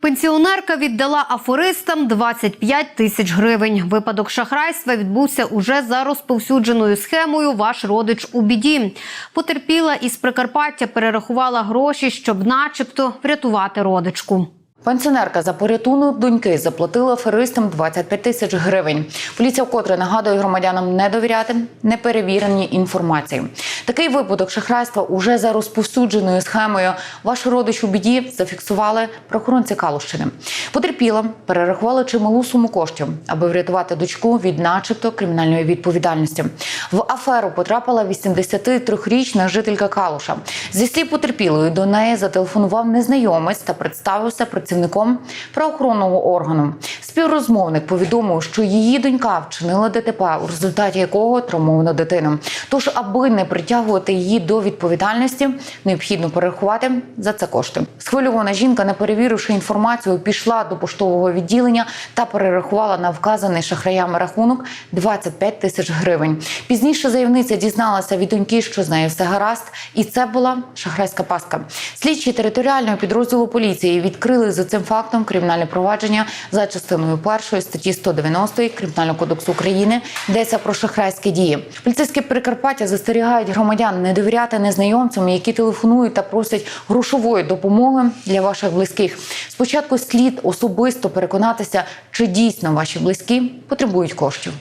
Пенсіонерка віддала афористам 25 тисяч гривень. Випадок шахрайства відбувся уже за розповсюдженою схемою Ваш родич у біді. Потерпіла із Прикарпаття перерахувала гроші, щоб, начебто, врятувати родичку. Пенсіонерка за порятунок доньки заплатила аферистам 25 тисяч гривень. Поліція вкотре нагадує громадянам не довіряти неперевіреній інформації. Такий випадок шахрайства уже за розповсюдженою схемою ваш родич у біді зафіксували правоохоронці Калущини. Потерпіла, перерахувала чималу суму коштів, аби врятувати дочку від, начебто, кримінальної відповідальності. В аферу потрапила 83-річна жителька Калуша. Зі слів потерпілої до неї зателефонував незнайомець та представився працівником правоохоронного органу. Співрозмовник повідомив, що її донька вчинила ДТП, у результаті якого травмовано дитину. Тож, аби не притягувати її до відповідальності, необхідно перерахувати за це кошти. Схвильована жінка, не перевіривши інформацію, пішла до поштового відділення та перерахувала на вказаний шахраями рахунок 25 тисяч гривень. Пізніше заявниця дізналася від доньки, що з нею все гаразд, і це була шахрайська пастка. Слідчі територіального підрозділу поліції відкрили за цим фактом кримінальне провадження за частиною першої статті 190 Кримінального кодексу України, йдеться про шахрайські дії. Поліцейські Прикарпаття застерігають громадян не довіряти незнайомцям, які телефонують та просять грошової допомоги для ваших близьких. Спочатку слід особисто переконатися, чи дійсно ваші близькі потребують коштів.